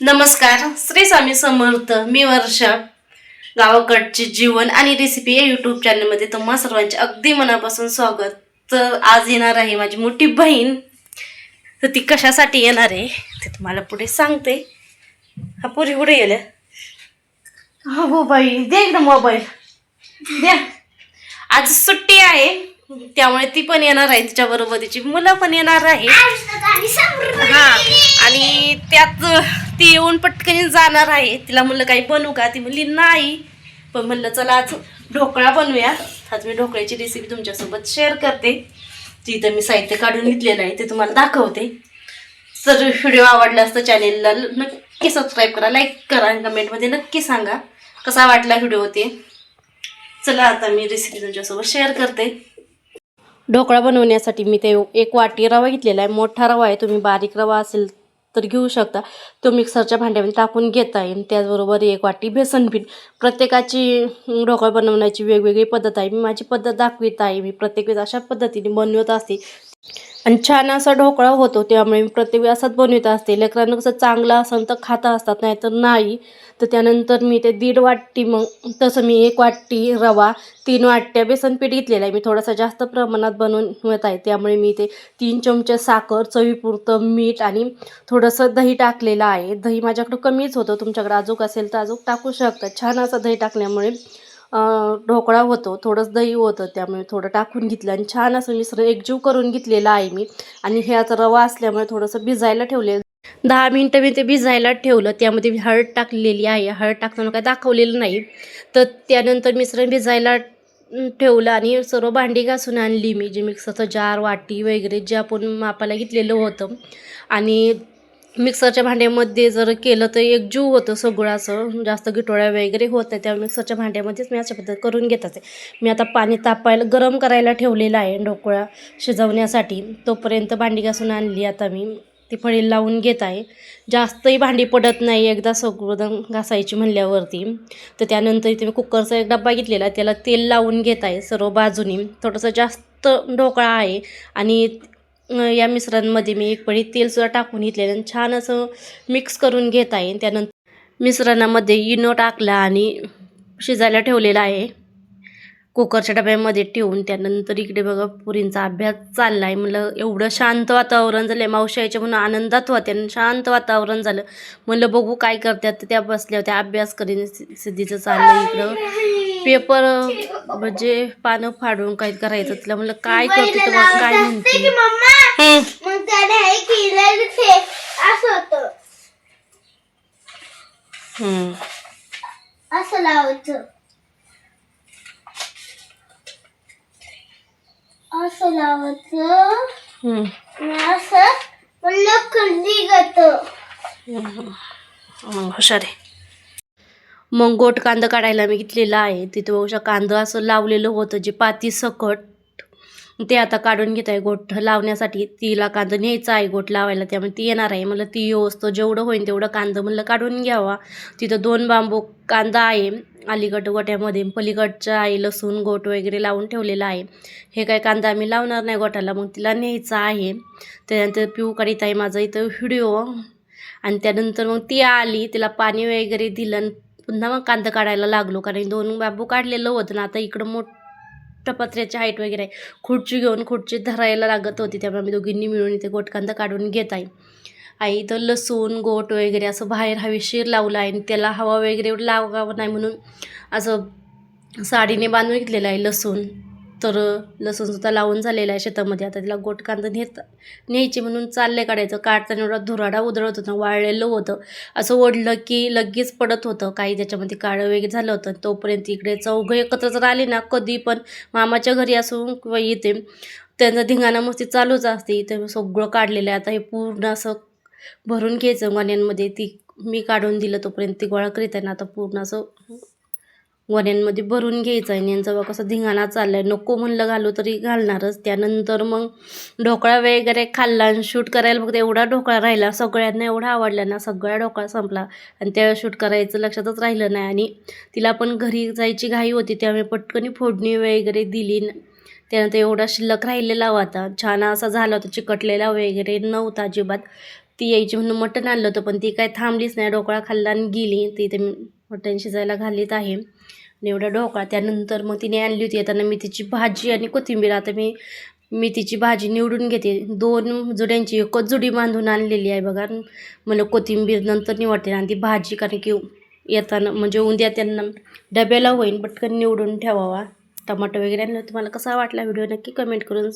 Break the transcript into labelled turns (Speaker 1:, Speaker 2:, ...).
Speaker 1: नमस्कार श्री स्वामी समर्थ मी वर्षा गावाकडचे जीवन आणि रेसिपी या यूट्यूब चॅनलमध्ये तुम्हा सर्वांचे अगदी मनापासून स्वागत. तर आज येणार आहे माझी मोठी बहीण. तर ती कशासाठी येणार आहे ते तुम्हाला पुढे सांगते. हा पुरी पुढे गेल्या. हो बाई दे एकदा मोबाईल. द्या आज सुट्टी आहे. त्यामुळे ती पण येणार आहे तिच्याबरोबर तिची मुलं पण येणार आहे. हा आणि त्यात ती येऊन पटकन जाणार आहे. तिला म्हणलं काही बनवू का? ती म्हणली नाही. पण म्हणलं चला आज ढोकळा बनवूया. आज मी ढोकळ्याची रेसिपी तुमच्यासोबत शेअर करते. ती तर मी साहित्य काढून घेतलेलं आहे ते तुम्हाला दाखवते. जर व्हिडिओ आवडला असतं चॅनेलला नक्की सबस्क्राईब करा लाईक करा आणि कमेंटमध्ये नक्की सांगा कसा वाटला व्हिडिओ ते. चला आता मी रेसिपी तुमच्यासोबत शेअर करते. ढोकळा बनवण्यासाठी मी ते एक वाटी रवा घेतलेला आहे. मोठा रवा आहे. तुम्ही बारीक रवा असेल तर घेऊ शकता. तो मिक्सरच्या भांड्यामध्ये टाकून घेता येईल. त्याचबरोबर एक वाटी बेसन पीठ. प्रत्येकाची ढोकळा बनवण्याची वेगवेगळी पद्धत आहे. मी माझी पद्धत दाखवित आहे. मी प्रत्येक वेळेस अशा पद्धतीने बनवत असते. आणि छान असा ढोकळा होतो त्यामुळे मी प्रत्येक वेळी असाच बनवत असते. लेकरांना कसं चांगलं असेल तर खाता असतात नाही तर नाही. तर त्यानंतर मी ते दीड वाटी मग तसं मी एक वाटी रवा तीन वाट्या बेसनपीठ घेतलेलं आहे. मी थोडासा जास्त प्रमाणात बनवत आहे. त्यामुळे मी ते तीन चमचे साखर चवीपुरतं मीठ आणि थोडंसं दही टाकलेलं आहे. दही माझ्याकडं कमीच होतं. तुमच्याकडे अजूक असेल तर अजूक टाकू शकतात छान असं दही टाकल्यामुळे ढोकळा होतो थोडंच दही होतं त्यामुळे थोडं टाकून घेतलं आणि छान असं मिश्रण एकजीव करून घेतलेलं आहे मी. आणि ह्याचा रवा असल्यामुळे थोडंसं भिजायला ठेवलेलं दहा मिनटं मी ते भिजायला ठेवलं त्यामध्ये मी हळद टाकलेली आहे. हळद टाकताना काय दाखवलेलं नाही. तर त्यानंतर मिश्रण भिजायला ठेवलं आणि सर्व भांडी घासून आणली मी जे मिक्सरचं जार वाटी वगैरे जे आपण मापाला घेतलेलं होतं. आणि मिक्सरच्या भांड्यामध्ये जर केलं तर एक जीव होतं सगळं असं. जास्त गिटोळ्या वगैरे होत नाही त्यामुळे मिक्सरच्या भांड्यामध्येच मी अशा पद्धत करून घेत असते. मी आता पाणी तापायला गरम करायला ठेवलेलं आहे ढोकळा शिजवण्यासाठी. तोपर्यंत भांडी घासून आणली आता मी. ती फळी लावून घेत आहे. जास्तही भांडी पडत नाही एकदा सगळं घासायची म्हणल्यावरती. तर त्यानंतर इथे मी कुकरचा एक डब्बा घेतलेला त्याला तेल लावून घेत आहे सर्व बाजूनी. थोडंसं जास्त ढोकळा आहे आणि या मिश्रणामध्ये मी एक पळी तेलसुद्धा टाकून घेतलेलं आणि छान असं मिक्स करून घेत आहे. त्यानंतर मिश्रणामध्ये इनो टाकला आणि शिजायला ठेवलेला आहे. कुकरच्या डब्यामध्ये ठेवून त्यानंतर इकडे बघा पुरींचा अभ्यास चालला आहे म्हणलं एवढं शांत वातावरण झालं मावशी यायच्या म्हणून आनंदात होत्या आणि शांत वातावरण झालं. म्हणलं बघू काय करतात त्या बसल्या होत्या. अभ्यास करीन. सि- सिद्धीचं चाललं इकडं. पेपर म्हणजे पानं फाडून काय करायचं? तिला म्हणलं काय करते तर काय म्हणते.
Speaker 2: मग ते असं होतं.
Speaker 1: हम्म.
Speaker 2: असं लावायचं. असं
Speaker 1: हुशार आहे. मग गोट कांदा काढायला मी घेतलेला आहे. तिथे बघू शकता कांदा असं लावलेलं होतं जे पाती सकट. ते आता काढून घेत आहे गोठ लावण्यासाठी. तिला कांदा न्यायचा आहे गोठ लावायला त्यामुळे ती येणार आहे. मला ती असतो जेवढं होईल तेवढं कांदा म्हणलं काढून घ्यावा. तिथं दोन बांबू कांदा आहे अलीकडं गोट्यामध्ये. पलीकडच्या आहे लसूण गोट वगैरे लावून ठेवलेला आहे. हे काय कांदा आम्ही लावणार नाही गोठाला मग तिला न्यायचं आहे. त्यानंतर पिऊ काढीत आहे माझा इथं व्हिडिओ. आणि त्यानंतर मग ती आली तिला पाणी वगैरे दिलं पुन्हा मग कांदा काढायला लागलो कारण दोन बांबू काढलेलं होतं ना आता इकडं मोठं पत्र्याची हाईट वगैरे आहे. खुर्ची घेऊन खुर्ची धरायला लागत होती त्यामुळे आम्ही दोघींनी मिळून इथे गोटकांदा काढून घेत आहे. आई इथं लसूण गोट वगैरे असं बाहेर हवेशीर लावलं आहे आणि त्याला हवा वगैरे लावावं नाही म्हणून असं साडीने बांधून घेतलेलं आहे लसूण. तर लसूणसुद्धा लावून झालेला आहे शेतामध्ये. आता तिला गोट कांदा नेत न्यायचे म्हणून चालले काढायचं. काढताना एवढा धुराडा उधळत होता वाळलेलं होतं. असं ओढलं की लगेच पडत होतं. काही त्याच्यामध्ये काळं वगैरे झालं होतं. तोपर्यंत इकडे चौघं एकत्र जर आले ना कधी पण मामाच्या घरी असून किंवा येते त्यांचा धिंगाणा मस्ती चालूच असते. इथे सगळं काढलेलं आहे. आता हे पूर्ण असं भरून घ्यायचं वाण्यांमध्ये. ती मी काढून दिलं तोपर्यंत ती गोळा करीत आहे ना आता पूर्ण असं वण्यांमध्ये भरून घ्यायचं आहे आणि यांचा बा कसं धिंगाणा चाललाय. नको म्हणलं घालू तरी घालणारच. त्यानंतर मग ढोकळा वगैरे खाल्ला आणि शूट करायला फक्त एवढा ढोकळा राहिला. सगळ्यांना एवढा आवडला ना सगळा ढोकळा संपला. आणि त्या शूट करायचं लक्षातच राहिलं नाही. आणि तिला पण घरी जायची घाई होती त्यामुळे पटकनी फोडणी वगैरे दिली. न- त्यानंतर एवढा शिल्लक राहिलेला होता. छान असा झाला होता चिकटलेला वगैरे नव्हता अजिबात. ती यायची म्हणून मटण आणलं होतं पण ती काय थांबलीच नाही. ढोकळा खाल्ला आणि गेली. ती मी मटण शिजायला घालीत आहे. आणि एवढा ढोकळा. त्यानंतर मग तिने आणली होती. येताना मेथीची भाजी आणि कोथिंबीर. आता मी मेथीची भाजी निवडून घेते. दोन जुड्यांची एकच जुडी बांधून आणलेली आहे बघा. मला कोथिंबीर नंतर निवडते. आणि ती भाजी कारण की येताना म्हणजे उद्या त्यांना डब्याला होईल पटकन निवडून ठेवावा. टमाटो वगैरे आणलं. तुम्हाला कसा वाटला व्हिडिओ? नक्की कमेंट करून